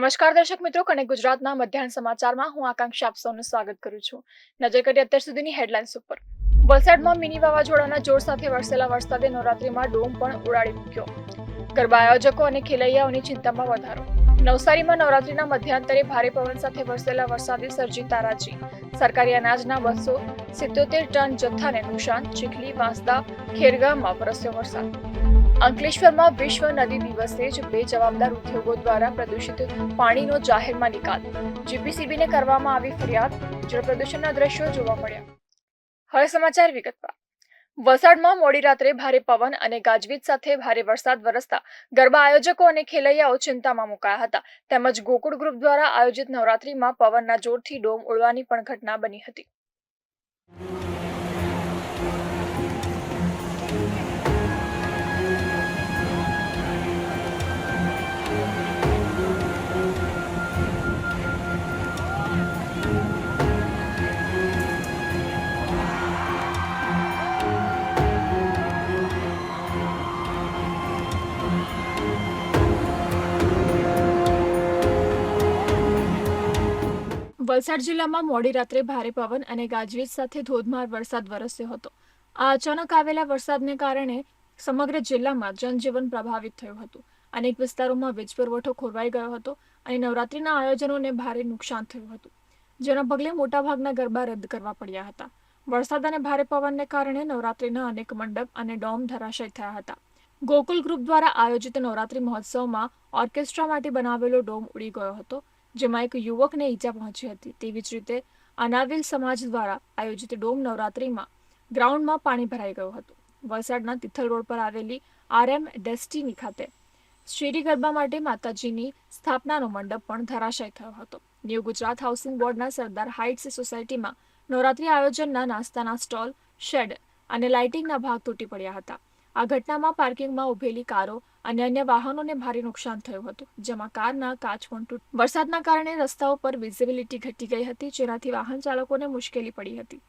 નમસ્કાર દર્શક મિત્રો કનેક્ટ ગુજરાતના મધ્યાહન સમાચારમાં હું આકાંક્ષા આપ સૌનું સ્વાગત કરું છું. નજર કરીએ અત્યાર સુધીની હેડલાઇન્સ ઉપર. વલસાડમાં મિની વાવાઝોડાના જોર સાથે વરસેલા વરસાદે નવરાત્રીમાં ડોમ પણ ઉડાડી મૂક્યો. ગરબા આયોજકો અને ખેલૈયાઓની ચિંતામાં વધારો. નવસારીમાં નવરાત્રીના મધ્યાંતરે ભારે પવન સાથે વરસેલા વરસાદે સર્જી તારાજી. સરકારી અનાજના બસો સિત્યોતેર ટન જથ્થાને નુકસાન, ચીખલી, વાંસદા, ખેરગામમાં વરસ્યો વરસાદ. અંકલેશ્વરમાં વિશ્વ નદી દિવસે જ બે જવાબદાર ઉદ્યોગો દ્વારા પ્રદૂષિત પાણીનો જાહેરમાં નિકાલ. જીપીસીબીને કરવામાં આવી ફરિયાદ. જળ પ્રદૂષણના દ્રશ્યો જોવા મળ્યા. હવે સમાચાર વિગતવાર. વલસાડમાં મોડી રાત્રે ભારે પવન અને ગાજવીજ સાથે ભારે વરસાદ વરસતા ગરબા આયોજકો અને ખેલૈયાઓ ચિંતામાં મુકાયા હતા. તેમજ ગોકુળ ગ્રુપ દ્વારા આયોજિત નવરાત્રીમાં પવનના જોરથી ડોમ ઉડવાની પણ ઘટના બની હતી. વલસાડ જિલ્લામાં મોડી રાત્રે ભારે પવન અને ગાજવીજ સાથે ધોધમાર વરસાદ વરસ્યો હતો. આ અચાનક આવેલા વરસાદને કારણે સમગ્ર જિલ્લામાં જનજીવન પ્રભાવિત થયું હતું. અનેક વિસ્તારોમાં વીજ પુરવઠો ખોરવાઈ ગયો હતો અને નવરાત્રીના આયોજનોને ભારે નુકસાન થયું હતું, જેના પગલે મોટાભાગના ગરબા રદ કરવા પડ્યા હતા. વરસાદ અને ભારે પવનને કારણે નવરાત્રીના અનેક મંડપ અને ડોમ ધરાશય થયા હતા. ગોકુલ ગ્રુપ દ્વારા આયોજિત નવરાત્રી મહોત્સવમાં ઓર્કેસ્ટ્રા માટે બનાવેલો ડોમ ઉડી ગયો હતો. જેમાં એક યુવકને ઈજા પહોંચી હતી. તેવી જ રીતે અનાવિલ સમાજ દ્વારા આયોજિત ડોમ નવરાત્રીમાં ગ્રાઉન્ડમાં પાણી ભરાઈ ગયું હતું. વલસાડના તિથલ રોડ પર આવેલી આરએમ ડેસ્ટિની ખાતે શેરી ગરબા માટે માતાજીની સ્થાપનાનો મંડપ પણ ધરાશય થયો હતો. ન્યૂ ગુજરાત હાઉસિંગ બોર્ડના સરદાર હાઇટ્સ સોસાયટીમાં નવરાત્રી આયોજનના નાસ્તાના સ્ટોલ, શેડ અને લાઇટિંગના ભાગ તૂટી પડ્યા હતા. આ ઘટનામાં પાર્કિંગમાં ઉભેલી કારો અને અન્ય વાહનોને ભારે નુકસાન થયું હતું, જેમાં કારના કાચ પણ તૂટ વરસાદના કારણે રસ્તાઓ પર વિઝિબિલિટી ઘટી ગઈ હતી, જેનાથી વાહન ચાલકોને મુશ્કેલી પડી હતી.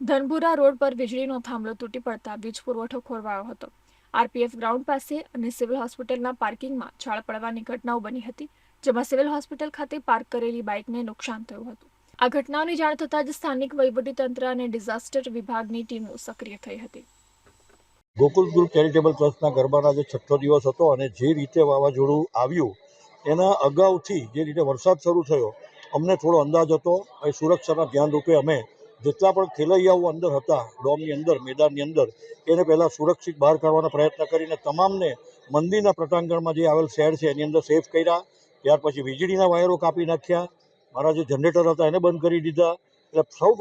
ધનપુરા રોડ પર વીજળીનો થાંભલો તૂટી પડતા વીજ પુરવઠો ખોરવાયો હતો. આરપીએફ ગ્રાઉન્ડ પાસે અને સિવિલ હોસ્પિટલના પાર્કિંગમાં છાળ પડવાની ઘટનાઓ બની હતી, જેમાં સિવિલ હોસ્પિટલ ખાતે પાર્ક કરેલી બાઇકને નુકસાન થયું હતું. આ ઘટનાઓની જાણ થતાં જ સ્થાનિક વહીવટીતંત્ર અને ડિઝાસ્ટર વિભાગની ટીમો સક્રિય થઈ હતી. ગોકુલ ગ્રુપ ચેરિટેબલ ટ્રસ્ટના ગરબાના જે છઠ્ઠો દિવસ હતો અને જે રીતે વાવાઝોડું આવ્યું, એના અગાઉથી જે રીતે વરસાદ શરૂ થયો, અમને થોડો અંદાજ હતો. એ સુરક્ષાના ધ્યાન રૂપે અમે જેટલા પણ ખેલૈયાઓ અંદર હતા, ડોમની અંદર, મેદાનની અંદર, એને પહેલાં સુરક્ષિત બહાર કાઢવાના પ્રયત્ન કરીને તમામને મંદિરના પ્રટાંગણમાં જે આવેલ શહેર છે એની અંદર સેફ કર્યા. ત્યાર પછી વીજળીના વાયરો કાપી નાખ્યા. મારા જે જનરેટર હતા એને બંધ કરી દીધા. એટલે સૌ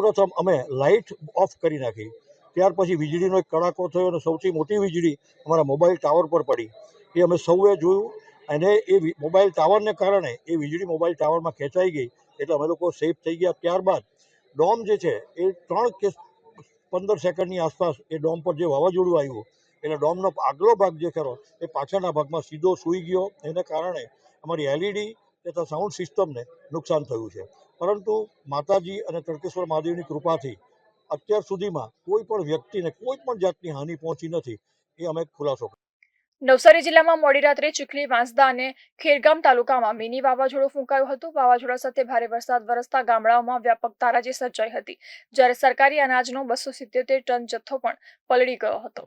અમે લાઇટ ઓફ કરી નાખી. ત્યાર પછી વીજળીનો એક કડાકો થયો અને સૌથી મોટી વીજળી અમારા મોબાઈલ ટાવર પર પડી. એ અમે સૌએ જોયું અને એ મોબાઈલ ટાવરને કારણે એ વીજળી મોબાઈલ ટાવરમાં ખેંચાઈ ગઈ એટલે અમે લોકો સેફ થઈ ગયા. ત્યારબાદ ડોમ જે છે એ ત્રણ કે પંદર સેકન્ડની આસપાસ એ ડોમ પર જે વાવાઝોડું આવ્યું, એટલે ડોમનો આગલો ભાગ જે ખરો એ પાછળના ભાગમાં સીધો સૂઈ ગયો. એને કારણે અમારી એલઈડી તથા સાઉન્ડ સિસ્ટમને નુકસાન થયું છે. પરંતુ માતાજી અને તડકેશ્વર મહાદેવની કૃપાથી અત્યાર સુધીમાં કોઈ પણ વ્યક્તિને કોઈ પણ જાતની હાનિ પહોંચી નથી એ અમે ખુલાસો નવસારી જિલ્લામાં મોડી રાત્રે ચીખલી વાંસદા અને ખેરગામ તાલુકામાં મિની વાવાઝોડું ફૂંકાયું હતું. વાવાઝોડા સાથે ભારે વરસાદ વરસતા ગામડાઓમાં વ્યાપક તારાજી સર્જાઈ હતી. જ્યારે સરકારી અનાજનો બસો સિત્યોતેર ટન જથ્થો પણ પલળી ગયો હતો.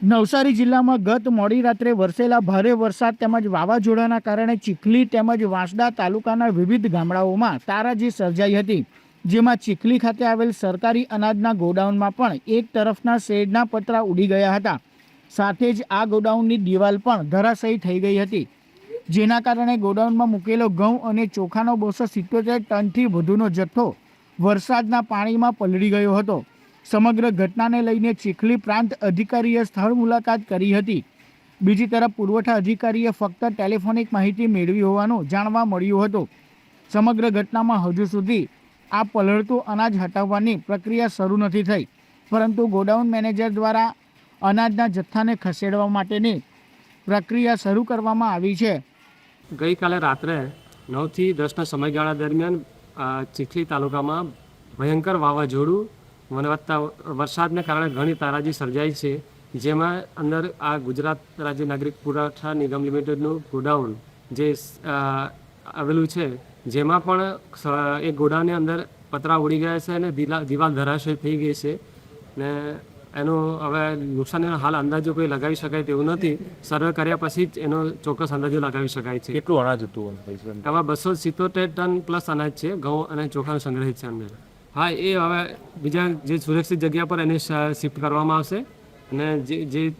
નવસારી જિલ્લામાં ગત મોડી રાત્રે વરસેલા ભારે વરસાદ તેમજ વાવાઝોડાના કારણે ચીખલી તેમજ વાંસદા તાલુકાના વિવિધ ગામડાઓમાં તારાજી સર્જાઈ હતી. જેમાં ચીખલી ખાતે આવેલ સરકારી અનાજના ગોડાઉનમાં પણ એક તરફના શેડના પતરા ઉડી ગયા હતા. સાથે જ આ ગોડાઉનની દિવાલ પણ ધરાશયી થઈ ગઈ હતી. જેના કારણે ગોડાઉનમાં મૂકેલો ઘઉં અને ચોખાનો બસો સિત્તોતેર ટનથી વધુનો જથ્થો વરસાદના પાણીમાં પલળી ગયો હતો. સમગ્ર ઘટનાને લઈને ચીખલી પ્રાંત અધિકારીએ સ્થળ મુલાકાત કરી હતી. બીજી તરફ પુરવઠા અધિકારીએ ફક્ત ટેલિફોનિક માહિતી મેળવી હોવાનું જાણવા મળ્યું હતું. સમગ્ર ઘટનામાં હજુ સુધી આ પલળતું અનાજ હટાવવાની પ્રક્રિયા શરૂ નથી થઈ. પરંતુ ગોડાઉન મેનેજર દ્વારા અનાજના જથ્થાને ખસેડવા માટેની પ્રક્રિયા શરૂ કરવામાં આવી છે. ગઈકાલે રાત્રે નવથી દસના સમયગાળા દરમિયાન ચીખલી તાલુકામાં ભયંકર વાવાઝોડું વનવત્તા વરસાદને કારણે ઘણી તારાજી સર્જાઈ છે, જેમાં અંદર આ ગુજરાત રાજ્ય નાગરિક પુરવઠા નિગમ લિમિટેડનું ગોડાઉન, જે આવેલું છે જેમાં પણ એ ગોડાઉનની અંદર પતરા ઉડી ગયા છે અને દિલા- દિવાલ ધરાશય થઈ ગઈ છે. ને એનો હવે નુકસાનીનો હાલ અંદાજો કોઈ લગાવી શકાય તેવું નથી. સર્વે કર્યા પછી જ એનો ચોક્કસ અંદાજો લગાવી શકાય છે. કેટલું અનાજ હતું આમાં બસો સિત્તોતેર ટન પ્લસ અનાજ છે ઘઉં અને ચોખાનું સંગ્રહિત છે અંદર. હા એ હવે બીજા જે સુરક્ષિત જગ્યા પર એને શિફ્ટ કરવામાં આવશે. અને જે જે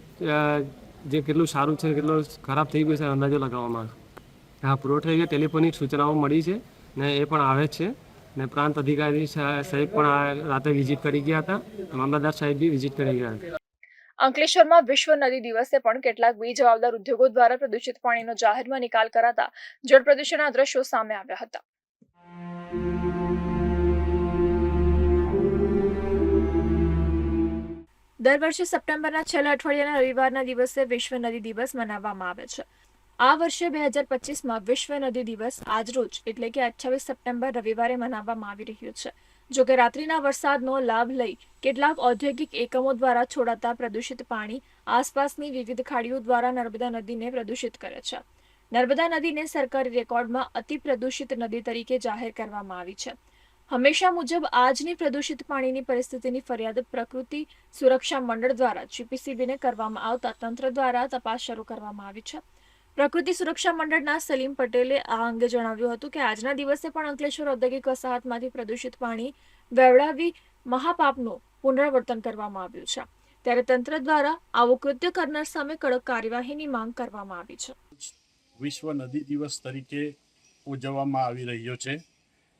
જે કેટલું સારું છે કેટલું ખરાબ થઈ ગયું છે અંદાજો લગાવવામાં આવશે. હા પુરવઠા ટેલિફોનિક સૂચનાઓ મળી છે ને એ પણ આવે છે. ને પ્રાંત અધિકારી સાહેબ પણ આ રાતે વિઝિટ કરી ગયા હતા મામલતદાર સાહેબ બી વિઝિટ કરી ગયા હતા. અંકલેશ્વરમાં વિશ્વ નદી દિવસે પણ કેટલાક બી જવાબદાર ઉદ્યોગો દ્વારા પ્રદૂષિત પાણીનો જાહેરમાં નિકાલ કરાતા જળ પ્રદૂષણના દ્રશ્યો સામે આવ્યા હતા. દર વર્ષે સપ્ટેમ્બરના છેલ્લા અઠવાડિયાના રવિવારના દિવસે વિશ્વ નદી દિવસ મનાવવામાં આવે છે. આ વર્ષે બે હજાર પચીસમાં વિશ્વ નદી દિવસ આજરોજ એટલે કે અઠ્યાવીસ સપ્ટેમ્બર રવિવારે મનાવવામાં આવી રહ્યો છે. જો કે રાત્રિના વરસાદનો લાભ લઈ કેટલાક ઔદ્યોગિક એકમો દ્વારા છોડાતા પ્રદૂષિત પાણી આસપાસની વિવિધ ખાડીઓ દ્વારા નર્મદા નદીને પ્રદૂષિત કરે છે. નર્મદા નદીને સરકારી રેકોર્ડમાં અતિ પ્રદૂષિત નદી તરીકે જાહેર કરવામાં આવી છે. હંમેશા મુજબ આજની પ્રદૂષિત પાણીની પરિસ્થિતિની ફરિયાદ પ્રકૃતિ સુરક્ષા મંડળ દ્વારા, જીપીસીબીને કરવામાં આવતા તંત્ર દ્વારા તપાસ શરૂ કરવામાં આવી છે. પ્રકૃતિ સુરક્ષા મંડળના સલીમ પટેલે આ અંગે જણાવ્યું હતું કે આજના દિવસે પણ અંકલેશ્વર ઔદ્યોગિક વસાહતમાંથી પ્રદૂષિત પાણી વેવડાવી મહાપાપનું પુનરાવર્તન કરવામાં આવ્યું છે. ત્યારે તંત્ર દ્વારા આવું કૃત્ય કરનાર સામે કડક કાર્યવાહીની માંગ કરવામાં આવી છે. વિશ્વ નદી દિવસ તરીકે ઉજવવામાં આવી રહ્યો છે.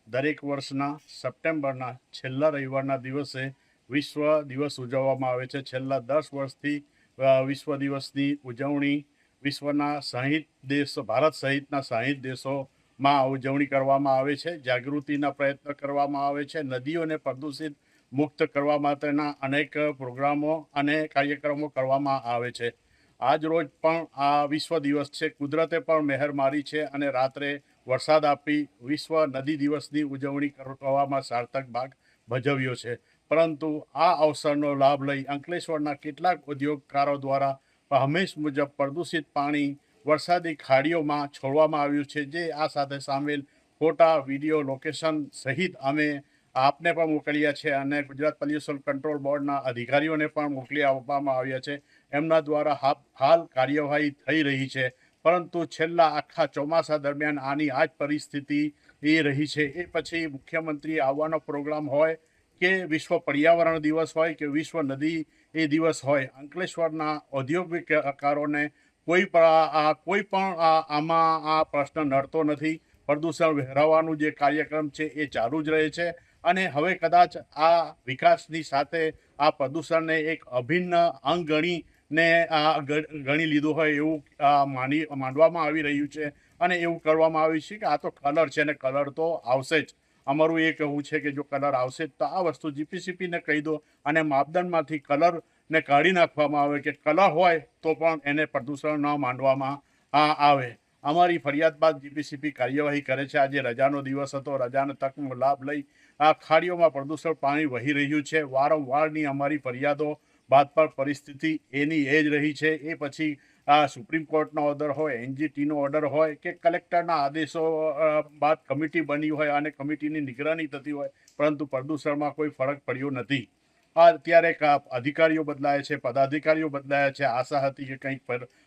દરેક વર્ષના સપ્ટેમ્બરના છેલ્લા રવિવારના દિવસે વિશ્વ દિવસ ઉજવવામાં આવે છે. છેલ્લા દસ વર્ષથી વિશ્વ દિવસની ઉજવણી વિશ્વના સાહીઠ દેશ, ભારત સહિતના સાહીઠ દેશોમાં ઉજવણી કરવામાં આવે છે, જાગૃતિના પ્રયત્ન કરવામાં આવે છે, નદીઓને પ્રદૂષિત મુક્ત કરવા માટેના અનેક પ્રોગ્રામો અને કાર્યક્રમો કરવામાં આવે છે. આજ રોજ પણ આ વિશ્વ દિવસ છે. કુદરતે પણ મહેર મારી છે અને રાત્રે વરસાદ આપી વિશ્વ નદી દિવસની ઉજવણી કરવામાં સાર્થક ભાગ ભજવ્યો છે. પરંતુ આ અવસરનો લાભ લઈ અંકલેશ્વરના કેટલાક ઉદ્યોગકારો દ્વારા હંમેશ મુજબ પ્રદૂષિત પાણી વરસાદી ખાડીઓમાં છોડવામાં આવ્યું છે. જે આ સાથે સામેલ ફોટા વીડિયો લોકેશન સહિત અમે આપને પણ મોકલ્યા છે અને ગુજરાત પોલ્યુશન કંટ્રોલ બોર્ડના અધિકારીઓને પણ મોકલી આપવામાં આવ્યા છે. એમના દ્વારા હાલ કાર્યવાહી થઈ રહી છે. પરંતુ છેલ્લા આખા ચોમાસા દરમિયાન આની આ જ પરિસ્થિતિ એ રહી છે. એ પછી મુખ્યમંત્રી આવવાનો પ્રોગ્રામ હોય કે વિશ્વ પર્યાવરણ દિવસ હોય કે વિશ્વ નદી એ દિવસ હોય. અંકલેશ્વરના ઔદ્યોગિકકારોને કોઈ આ- કોઈ પણ આમાં આ પ્રશ્ન નડતો નથી. પ્રદૂષણ વહેરાવાનું જે કાર્યક્રમ છે એ ચાલુ જ રહે છે. અને હવે કદાચ આ વિકાસની સાથે આ પ્રદૂષણને એક અભિન્ન અંગ ગણીને ગણી લીધું હોય એવું માની માનવામાં આવી રહ્યું છે. અને એવું કરવામાં આવ્યું છે કે આ તો કલર છે અને કલર તો આવશે જ. અમારું એ કહેવું છે કે જો કલર આવશે તો આ વસ્તુ જીપીસીપીને કહી દો અને માપદંડમાંથી કલરને કાઢી નાખવામાં આવે કે કલર હોય તો પણ એને પ્રદૂષણ ન માનવામાં આવે. અમારી ફરિયાદ બાદ જીપીસીપી કાર્યવાહી કરે છે. આજે રજાનો દિવસ હતો. રજાનો તકનો લાભ લઈ આ ખાડીઓમાં પ્રદૂષણ પાણી વહી રહ્યું છે. વારંવારની અમારી ફરિયાદો બાદ પર પરિસ્થિતિ એની એ જ રહી છે. એ પછી સુપ્રીમ કોર્ટનો ઓર્ડર હોય એનજીટીનો ઓર્ડર હોય કે કલેક્ટરના આદેશો બાદ કમિટી બની હોય અને કમિટીની નિગરાની થતી હોય, પરંતુ પ્રદૂષણમાં કોઈ ફરક પડ્યો નથી. આ અત્યારે અધિકારીઓ બદલાયા છે, પદાધિકારીઓ બદલાયા છે, આશા હતી કે કંઈક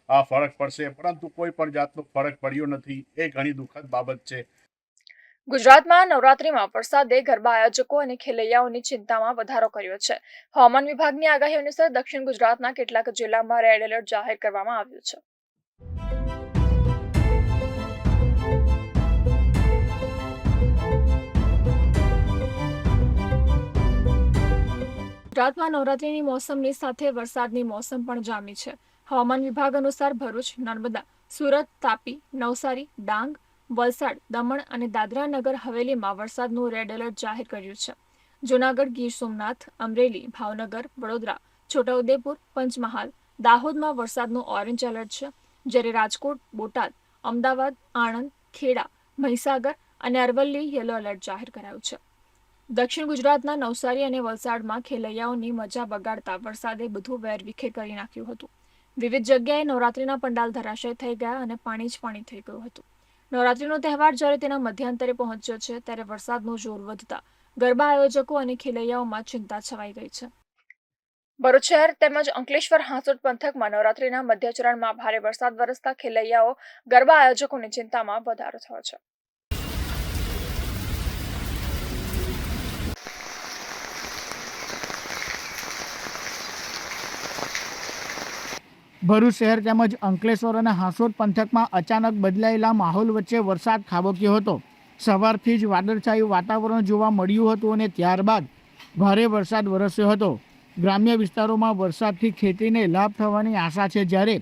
આ ફરક પડશે, પરંતુ કોઈ પણ જાતનો ફરક પડ્યો નથી. એ ઘણી દુઃખદ બાબત છે. ગુજરાતમાં નવરાત્રીમાં વરસાદે ગરબા આયોજકો અને ખેલૈયાઓની ચિંતામાં વધારો કર્યો છે. હવામાન વિભાગની આગાહી અનુસાર દક્ષિણ ગુજરાતના કેટલાક જિલ્લામાં રેડ એલર્ટ જાહેર કરવામાં આવ્યું છે. ગુજરાતમાં નવરાત્રીની મોસમની સાથે વરસાદની મોસમ પણ જામી છે. હવામાન વિભાગ અનુસાર ભરૂચ, નર્મદા, સુરત, તાપી, નવસારી, ડાંગ વલસાડ, દમણ અને દાદરા નગર હવેલીમાં વરસાદનું રેડ એલર્ટ જાહેર કર્યું છે. જૂનાગઢ ગીર સોમનાથ, અમરેલી, ભાવનગર, વડોદરા, છોટાઉદેપુર, પંચમહાલ, દાહોદમાં વરસાદનું ઓરેન્જ એલર્ટ છે. જ્યારે રાજકોટ, બોટાદ, અમદાવાદ, આણંદ, ખેડા, મહીસાગર અને અરવલ્લી યલો એલર્ટ જાહેર કરાયું છે. દક્ષિણ ગુજરાતના નવસારી અને વલસાડમાં ખેલૈયાઓની મજા બગાડતા વરસાદે બધું વેરવિખેર કરી નાખ્યું હતું. વિવિધ જગ્યાએ નવરાત્રીના પંડાલ ધરાશય થઈ ગયા અને પાણી જ પાણી થઈ ગયું હતું. નવરાત્રીનો તહેવાર જ્યારે તેના મધ્યાંતરે પહોંચ્યો છે, ત્યારે વરસાદનું જોર વધતા ગરબા આયોજકો અને ખેલૈયાઓમાં ચિંતા છવાઈ ગઈ છે. ભરૂચ શહેર તેમજ અંકલેશ્વર હાંસોટ પંથકમાં નવરાત્રીના મધ્યચરણમાં ભારે વરસાદ વરસતા ખેલૈયાઓ ગરબા આયોજકોની ચિંતામાં વધારો થયો છે. ભરૂચ શહેર તેમજ અંકલેશ્વર અને હાંસોદ પંથકમાં અચાનક બદલાયેલા માહોલ વચ્ચે વરસાદ ખાબક્યો હતો. સવારથી જ વાદળછાયું વાતાવરણ જોવા મળ્યું હતું અને ત્યારબાદ ભારે વરસાદ વરસ્યો હતો. ગ્રામ્ય વિસ્તારોમાં વરસાદથી ખેતીને લાભ થવાની આશા છે જ્યારે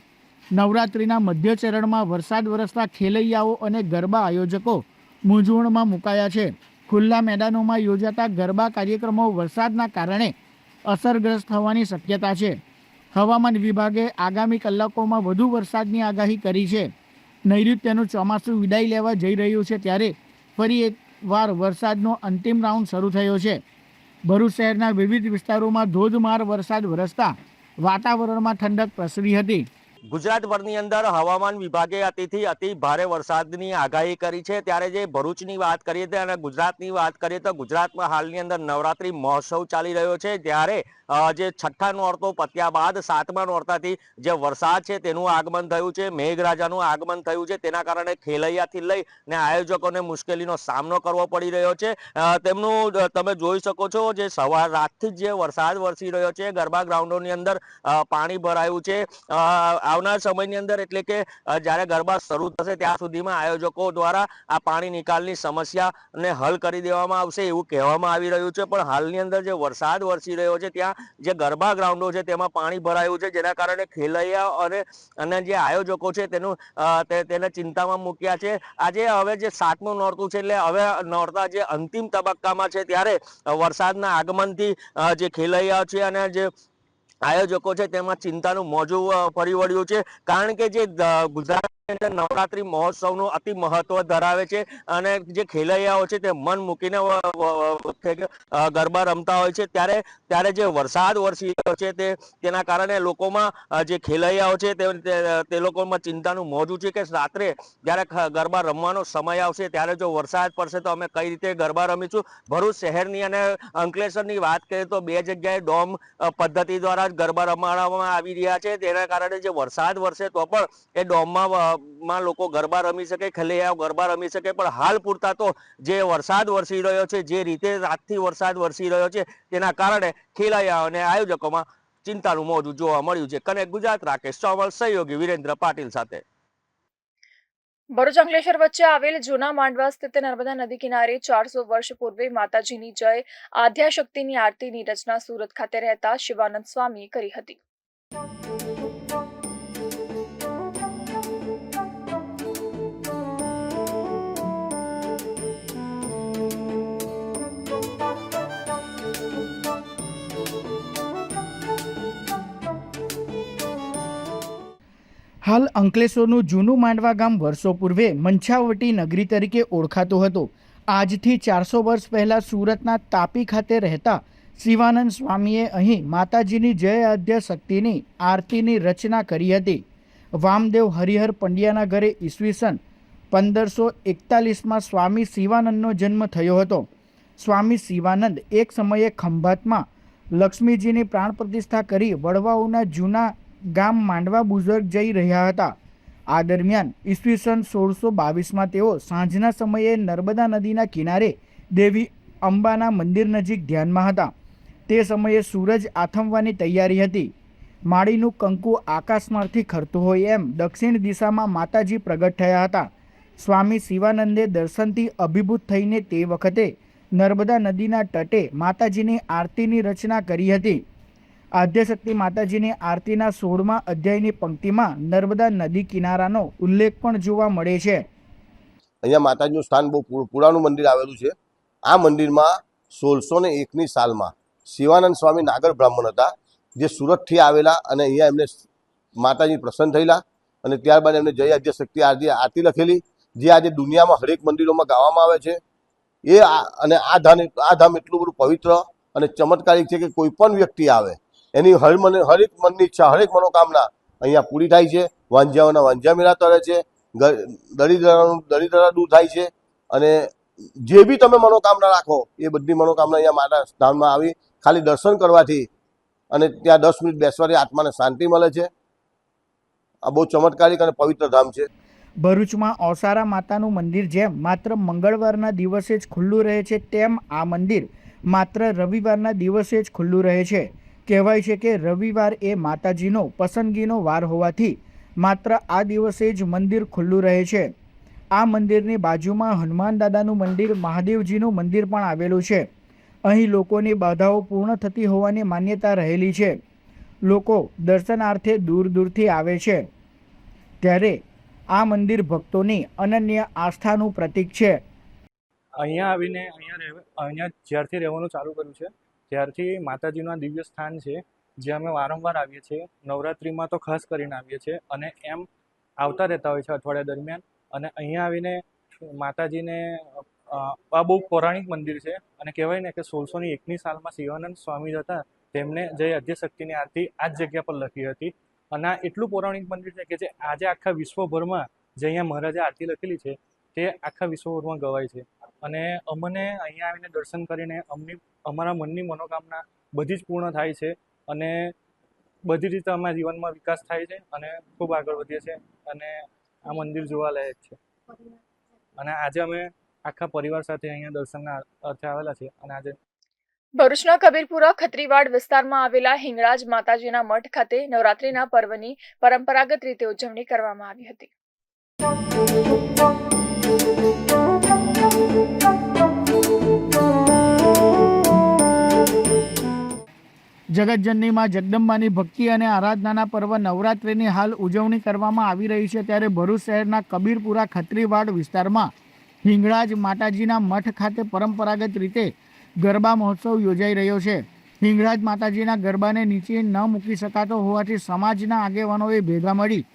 નવરાત્રિના મધ્ય ચરણમાં વરસાદ વરસતા ખેલૈયાઓ અને ગરબા આયોજકો મૂંઝવણમાં મુકાયા છે. ખુલ્લા મેદાનોમાં યોજાતા ગરબા કાર્યક્રમો વરસાદના કારણે અસરગ્રસ્ત થવાની શક્યતા છે. હવામાન વિભાગે આગામી કલાકોમાં વધુ વરસાદની આગાહી કરી છે. નૈઋત્યનું ચોમાસું વિદાય લેવા જઈ રહ્યું છે ત્યારે ફરી એકવાર વરસાદનો અંતિમ રાઉન્ડ શરૂ થયો છે. ભરૂચ શહેરના વિવિધ વિસ્તારોમાં ધોધમાર વરસાદ વરસતા વાતાવરણમાં ઠંડક પ્રસરી હતી. ગુજરાતભરની અંદર હવામાન વિભાગે અતિથી અતિ ભારે વરસાદની આગાહી કરી છે. ત્યારે જે ભરૂચની વાત કરીએ તો અને ગુજરાતની વાત કરીએ તો ગુજરાતમાં હાલની અંદર નવરાત્રી મહોત્સવ ચાલી રહ્યો છે. ત્યારે જે છઠ્ઠા નોરતો પત્યા બાદ સાતમા નોરતાથી જે વરસાદ છે તેનું આગમન થયું છે. મેઘરાજાનું આગમન થયું છે. તેના કારણે ખેલૈયાથી લઈ ને આયોજકોને મુશ્કેલીનો સામનો કરવો પડી રહ્યો છે. તેમનું તમે જોઈ શકો છો જે સવાર રાતથી જ જે વરસાદ વરસી રહ્યો છે. ગરબા ગ્રાઉન્ડોની અંદર પાણી ભરાયું છે. આવનાર સમયની અંદર એટલે કે જ્યારે ગરબા શરૂ થશે ત્યાં સુધીમાં આયોજકો દ્વારા આ પાણી નિકાલની સમસ્યાને હલ કરી દેવામાં આવશે એવું કહેવામાં આવી રહ્યું છે. પણ હાલની અંદર જે વરસાદ વરસી રહ્યો છે, ત્યાં જે ગરબા ગ્રાઉન્ડો છે તેમાં પાણી ભરાયું છે, જેના કારણે ખેલૈયા અને અને જે આયોજકો છે તેનું તેને ચિંતામાં મૂક્યા છે. આજે હવે જે સાતમું નોરતું છે એટલે હવે નોરતા જે અંતિમ તબક્કામાં છે, ત્યારે વરસાદના આગમનથી જે ખેલૈયા છે અને જે આયોજકો છે તેમાં ચિંતાનું મોજું ફરી વળ્યું છે. કારણ કે જે ગુજરાતની અંદર નવરાત્રી મહોત્સવનું અતિ મહત્વ ધરાવે છે અને જે ખેલૈયાઓ છે તે મન મૂકીને ગરબા રમતા હોય છે. ત્યારે ત્યારે જે વરસાદ વરસી રહ્યો છે તે, તેના કારણે લોકોમાં જે ખેલૈયાઓ છે તે લોકોમાં ચિંતાનું મોજું છે કે રાત્રે જ્યારે ગરબા રમવાનો સમય આવશે ત્યારે જો વરસાદ પડશે તો અમે કઈ રીતે ગરબા રમીશું? ભરૂચ શહેરની અને અંકલેશ્વરની વાત કરીએ તો બે જગ્યાએ ડોમ પદ્ધતિ દ્વારા જ ગરબા રમાડવામાં આવી રહ્યા છે. તેના કારણે જે વરસાદ વરસે તો પણ એ ડોમમાં માં લોકો ગરબા રમી શકે, ખલેયાઓ ગરબા રમી શકે, પણ હાલ પૂરતા તો જે વરસાદ વરસી રહ્યો છે, જે રીતે રાતથી વરસાદ વરસી રહ્યો છે, તેના કારણે ખેલૈયાઓ આયોજકોમાં ચિંતાનું મોજું જોવા મળ્યું છે. કનેક્ટ ગુજરાત, રાકેશ ચોવલ, સહયોગી વિરેન્દ્ર પાટીલ સાથે. ભરૂચ અંકલેશ્વર વચ્ચે આવેલ જૂના માંડવા સ્થિત નર્મદા નદી કિનારે ચારસો વર્ષ પૂર્વે માતાજીની જય આધ્યાશક્તિની આરતીની રચના સુરત ખાતે રહેતા શિવાનંદ સ્વામીએ કરી હતી. હાલ અંકલેશ્વરનું જૂનું માંડવા ગામ વર્ષો પૂર્વે મંછાવટી નગરી તરીકે ઓળખાતું હતું. આજથી ચારસો વર્ષ પહેલાં સુરતના તાપી ખાતે રહેતા શિવાનંદ સ્વામીએ અહીં માતાજીની જય આદ્ય શક્તિની આરતીની રચના કરી હતી. વામદેવ હરિહર પંડ્યાના ઘરે ઈસવીસન પંદરસો એકતાલીસમાં સ્વામી શિવાનંદનો જન્મ થયો હતો. સ્વામી શિવાનંદ એક સમયે ખંભાતમાં લક્ષ્મીજીની પ્રાણ પ્રતિષ્ઠા કરી વડવાઓના જૂના ગામ માંડવા બુઝર્ગ જઈ રહ્યા હતા. આ દરમિયાન ઈસવીસન સોળસો બાવીસમાં તેઓ સાંજના સમયે નર્મદા નદીના કિનારે દેવી અંબાના મંદિર નજીક ધ્યાનમાં હતા. તે સમયે સૂરજ આથમવાની તૈયારી હતી. માળીનું કંકુ આકાશમાંથી ખરતું હોય એમ દક્ષિણ દિશામાં માતાજી પ્રગટ થયા હતા. સ્વામી શિવાનંદે દર્શનથી અભિભૂત થઈને તે વખતે નર્મદા નદીના તટે માતાજીની આરતીની રચના કરી હતી. આદ્યશક્તિ માતાજીની આરતીના સોળમા અધ્યાયની પંક્તિમાં નર્મદા નદી કિનારાનો ઉલ્લેખ પણ જોવા મળે છે. અહીંયા માતાજીનું સ્થાન બહુ પુરાણું મંદિર આવેલું છે. આ મંદિરમાં સોળસો ને એકની સાલમાં શિવાનંદ સ્વામી નાગર બ્રાહ્મણ હતા, જે સુરતથી આવેલા અને અહીંયા એમને માતાજી પ્રસન્ન થયેલા અને ત્યારબાદ એમને જય આદ્ય શક્તિ આરતી આરતી લખેલી, જે આજે દુનિયામાં હરેક મંદિરોમાં ગાવામાં આવે છે. એ અને આ ધામ આ ધામ એટલું બધું પવિત્ર અને ચમત્કારિક છે કે કોઈ પણ વ્યક્તિ આવે એની હર મને હરેક મનની ઈચ્છા, હરેક મનોકામના અહીંયા પૂરી થાય છે. વાંઝાઓના વાંઝા મેળા તરે છે. દરિદ્રનું દરિદ્રતા દૂર થાય છે. અને જે બી તમે મનોકામના રાખો, એ બધી મનોકામના અહીંયા માતા ધામમાં આવી. ખાલી દર્શન કરવાથી અને ત્યાં દસ મિનિટ બેસવાથી આત્માને શાંતિ મળે છે. આ બહુ ચમત્કારિક અને પવિત્ર ધામ છે. ભરૂચમાં ઓસારા માતાનું મંદિર જેમ માત્ર મંગળવારના દિવસે જ ખુલ્લું રહે છે, તેમ આ મંદિર માત્ર રવિવારના દિવસે જ ખુલ્લું રહે છે. કહેવાય છે કે રવિવાર એ માતાજીનો પસંદગીનો વાર હોવાથી માત્ર આ દિવસે જ મંદિર ખુલ્લું રહે છે. આ મંદિરની બાજુમાં હનુમાન દાદાનું મંદિર, મહાદેવજીનું મંદિર પણ આવેલું છે. અહીં લોકોની બાધાઓ પૂર્ણ થતી હોવાની માન્યતા રહેલી છે. લોકો દર્શનાર્થે દૂર દૂરથી આવે છે. ત્યારે આ મંદિર ભક્તોની અનન્ય આસ્થાનું પ્રતીક છે. અહીંયા આવીને, અહીંયા અહીંયા જ્યારથી રહેવાનું ચાલુ કર્યું છે ત્યારથી માતાજીનું આ દિવ્ય સ્થાન છે, જે અમે વારંવાર આવીએ છીએ. નવરાત્રિમાં તો ખાસ કરીને આવીએ છીએ અને એમ આવતા રહેતા હોય છે અઠવાડિયા દરમિયાન. અને અહીંયા આવીને માતાજીને આ બહુ પૌરાણિક મંદિર છે અને કહેવાય ને કે સોળસોની એકની સાલમાં શિવાનંદ સ્વામી હતા. તેમને જય અધ્યશક્તિની આરતી આ જ જગ્યા પર લખી હતી. અને આ એટલું પૌરાણિક મંદિર છે કે જે આજે આખા વિશ્વભરમાં જે અહીંયા મહારાજે આરતી લખેલી છે, તે આખા વિશ્વભરમાં ગવાય છે. અને અમને અહીંયા આવીને દર્શન કરીને અમની, અમારા મનની મનોકામના બધી જ પૂર્ણ થાય છે અને બધી રીતે અમારા જીવનમાં વિકાસ થાય છે અને ખૂબ આગળ વધીએ છે અને આ મંદિર જોવા લાયક છે. અને આજે અમે આખા પરિવાર સાથે અહીંયા દર્શનના અર્થે આવેલા છીએ અને આજે ભરૂચના કબીરપુરા ખત્રીવાડ વિસ્તારમાં આવેલા હિંગળાજ માતાજીના મઠ ખાતે નવરાત્રીના પર્વની પરંપરાગત રીતે ઉજવણી કરવામાં આવી હતી. જગતજનનીમાં જગદંબાની ભક્તિ અને આરાધનાના પર્વ નવરાત્રિની હાલ ઉજવણી કરવામાં આવી રહી છે ત્યારે ભરૂચ શહેરના કબીરપુરા ખત્રીવાડ વિસ્તારમાં હિંગળાજ માતાજીના મઠ ખાતે પરંપરાગત રીતે ગરબા મહોત્સવ યોજાઈ રહ્યો છે. હિંગળાજ માતાજીના ગરબાને નીચે ન મૂકી શકાતો હોવાથી સમાજના આગેવાનોએ ભેગા મળી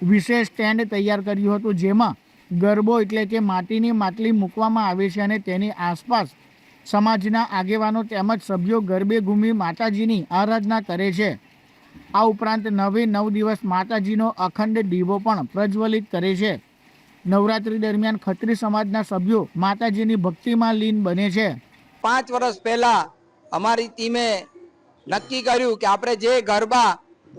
વિશેષ સ્ટેન્ડ તૈયાર કર્યું હતું, જેમાં ગરબો એટલે કે માટીની માટલી મૂકવામાં આવે છે અને તેની આસપાસ સમાજના આગેવાનો તેમજ સભ્યો ગરબે ઘૂમી માતાજીની આરાધના કરે છે. આ ઉપરાંત નવે નવ દિવસ માતાજીનો અખંડ દીવો પણ પ્રજ્વલિત કરે છે. નવરાત્રી દરમિયાન ખત્રી સમાજના સભ્યો માતાજીની ભક્તિમાં લીન બને છે. પાંચ વર્ષ પહેલા અમારી ટીમે નક્કી કર્યું કે આપણે જે ગરબા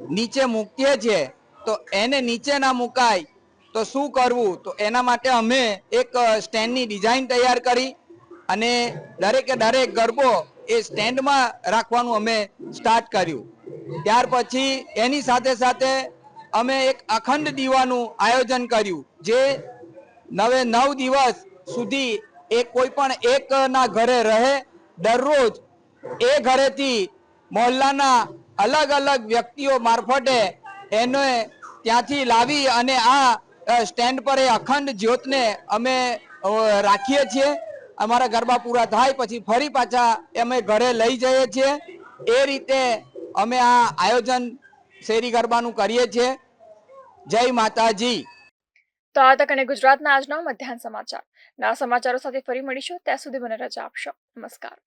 નીચે મૂકીએ છીએ તો એને નીચે ના મુકાય તો શું કરવું? તો એના માટે અમે એક સ્ટેન્ડની ડિઝાઇન તૈયાર કરી અને દરેકે દરેક ગરબો એ સ્ટેન્ડમાં રાખવાનું અમે સ્ટાર્ટ કર્યું. ત્યાર પછી એની સાથે સાથે અમે એક અખંડ દીવાનું આયોજન કર્યું, જે નવે નવ દિવસ સુધી એ કોઈ પણ એકના ઘરે રહે. દરરોજ એ ઘરેથી મોહલ્લાના અલગ અલગ વ્યક્તિઓ મારફતે એને ત્યાંથી લાવી અને આ સ્ટેન્ડ પર એ અખંડ જ્યોતને અમે રાખીએ છીએ. અમારા ગરબા પૂરા થાય પછી ફરી પાછા અમે ઘરે લઈ જઈએ છીએ. એ રીતે અમે આ આયોજન શેરી ગરબાનું કરીએ છીએ. જય માતાજી. તો આ તક અને ગુજરાતના આજના મધ્યાહન સમાચાર. ના સમાચારો સાથે ફરી મળીશું. ત્યાં સુધી મને રજા આપશો. નમસ્કાર.